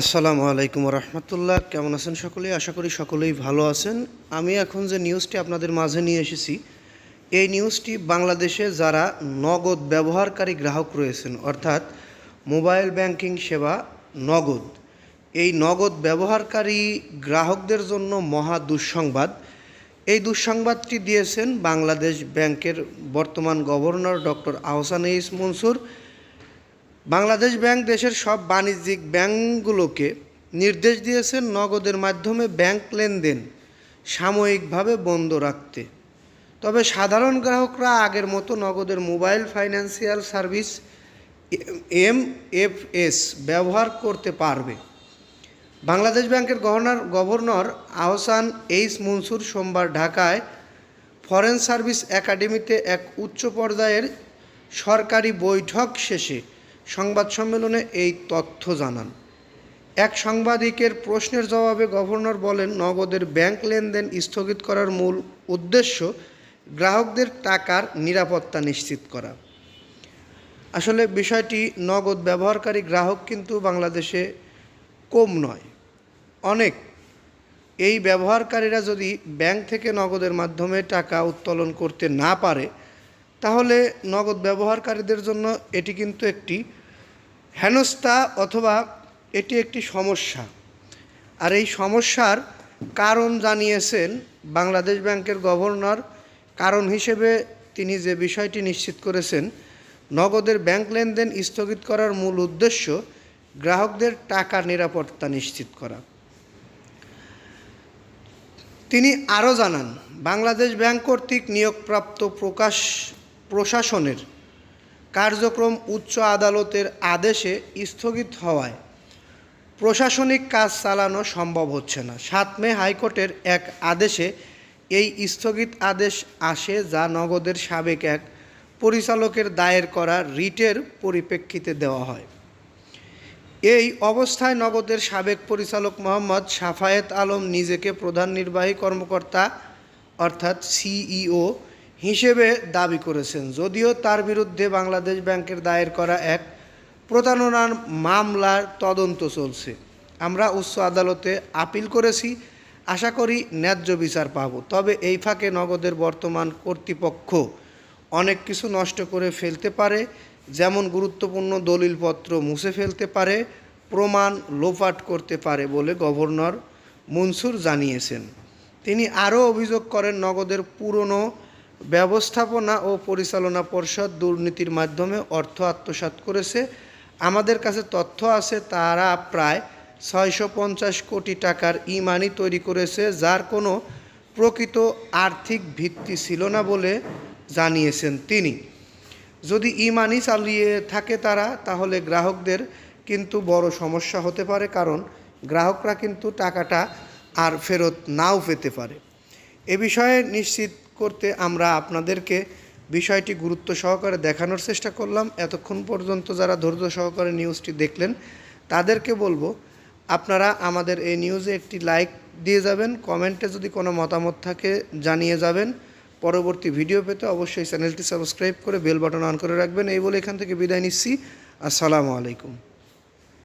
আসসালামু আলাইকুম রহমতুল্লাহ। কেমন আছেন সকলেই আশা করি সকলেই ভালো আছেন। আমি এখন যে নিউজটি আপনাদের মাঝে নিয়ে এসেছি, এই নিউজটি বাংলাদেশে যারা নগদ ব্যবহারকারী গ্রাহক রয়েছেন, অর্থাৎ মোবাইল ব্যাংকিং সেবা নগদ, এই নগদ ব্যবহারকারী গ্রাহকদের জন্য মহা দুঃসংবাদ। এই দুঃসংবাদটি দিয়েছেন বাংলাদেশ ব্যাংকের বর্তমান governor doctor Ahsan H Mansur. Bangladesh bank দেশের সব বাণিজ্যিক ব্যাংকগুলোকে নির্দেশ দিয়েছেন নগদের মাধ্যমে ব্যাংক লেনদেন সাময়িকভাবে বন্ধ রাখতে। তবে সাধারণ গ্রাহকরা আগের মতো নগদের mobile financial service M, F, S ব্যবহার করতে পারবে। বাংলাদেশ ব্যাংকের governor governor Ahsan H Mansur সোমবার ঢাকায় ফরেন সার্ভিস একাডেমিতে এক উচ্চ পর্যায়ের সরকারি বৈঠক শেষে সংবাদ সম্মেলনে এই তথ্য জানান। এক সাংবাদিকের প্রশ্নের জবাবে গভর্নর বলেন, নগদের ব্যাংক লেনদেন স্থগিত করার মূল উদ্দেশ্য গ্রাহকদের টাকার নিরাপত্তা নিশ্চিত করা। আসলে বিষয়টি নগদ ব্যবহারকারী গ্রাহক কিন্তু বাংলাদেশে কম নয়। অনেক। এই ব্যবহারকারীরা যদি ব্যাংক থেকে নগদের মাধ্যমে টাকা উত্তোলন করতে না পারে তাহলে নগদ ব্যবহারকারীদের জন্য এটি কিন্তু একটি হেনস্থা অথবা এটি একটি সমস্যা। আর এই সমস্যার কারণ জানিয়েছেন বাংলাদেশ ব্যাংকের গভর্নর। কারণ হিসেবে তিনি যে বিষয়টি নিশ্চিত করেছেন, নগদের ব্যাংক লেনদেন স্থগিত করার মূল উদ্দেশ্য গ্রাহকদের টাকার নিরাপত্তা নিশ্চিত করা। তিনি আরও জানান, বাংলাদেশ ব্যাংক কর্তৃক নিয়োগপ্রাপ্ত প্রকাশ প্রশাসনের কার্যক্রম উচ্চ আদালতের আদেশে স্থগিত হওয়ায় প্রশাসনিক কাজ চালানো সম্ভব হচ্ছে না। সাত মে হাইকোর্টের এক আদেশে এই স্থগিত আদেশ আসে যা নগদের সাবেক এক পরিচালকের দায়ের করা রিটের পরিপ্রেক্ষিতে দেওয়া হয়। এই অবস্থায় নগদের সাবেক পরিচালক মোহাম্মদ সাফায়েত আলম নিজেকে প্রধান নির্বাহী কর্মকর্তা অর্থাৎ সিইও হিসেবে দাবি করেছেন। যদিও তার বিরুদ্ধে বাংলাদেশ ব্যাংকের দায়ের করা এক প্রতারণার মামলার তদন্ত চলছে। আমরা উচ্চ আদালতে আপিল করেছি, আশা করি ন্যায্য বিচার পাব। তবে এই ফাঁকে নগদের বর্তমান কর্তৃপক্ষ অনেক কিছু নষ্ট করে ফেলতে পারে, যেমন গুরুত্বপূর্ণ দলিলপত্র মুছে ফেলতে পারে, প্রমাণ লোপাট করতে পারে বলে গভর্নর মনসুর জানিয়েছেন। তিনি আরও অভিযোগ করেন, নগদের পুরনো ব্যবস্থাপনা ও পরিচালনা পর্ষদ দুর্নীতির মাধ্যমে অর্থ আত্মসাৎ করেছে। আমাদের কাছে তথ্য আছে, তারা প্রায় ছয়শো পঞ্চাশ কোটি টাকার ই মানি তৈরি করেছে, যার কোনো প্রকৃত আর্থিক ভিত্তি ছিল না বলে জানিয়েছেন তিনি। যদি ই মানি চালিয়ে থাকে তারা, তাহলে গ্রাহকদের কিন্তু বড় সমস্যা হতে পারে, কারণ গ্রাহকরা কিন্তু টাকাটা আর ফেরত নাও পেতে পারে। এ বিষয়ে নিশ্চিত করতে আমরা আপনাদেরকে বিষয়টি গুরুত্ব সহকারে দেখানোর চেষ্টা করলাম। এতক্ষণ পর্যন্ত যারা ধৈর্য সহকারে নিউজটি দেখলেন, তাদেরকে বলব, আপনারা আমাদের এই নিউজে একটি লাইক দিয়ে যাবেন, কমেন্টে যদি কোনো মতামত থাকে জানিয়ে যাবেন। পরবর্তী ভিডিও পেতে অবশ্যই চ্যানেলটি সাবস্ক্রাইব করে বেল বাটন অন করে রাখবেন। এই বলে এখান থেকে বিদায় নিচ্ছি। আসসালামু আলাইকুম।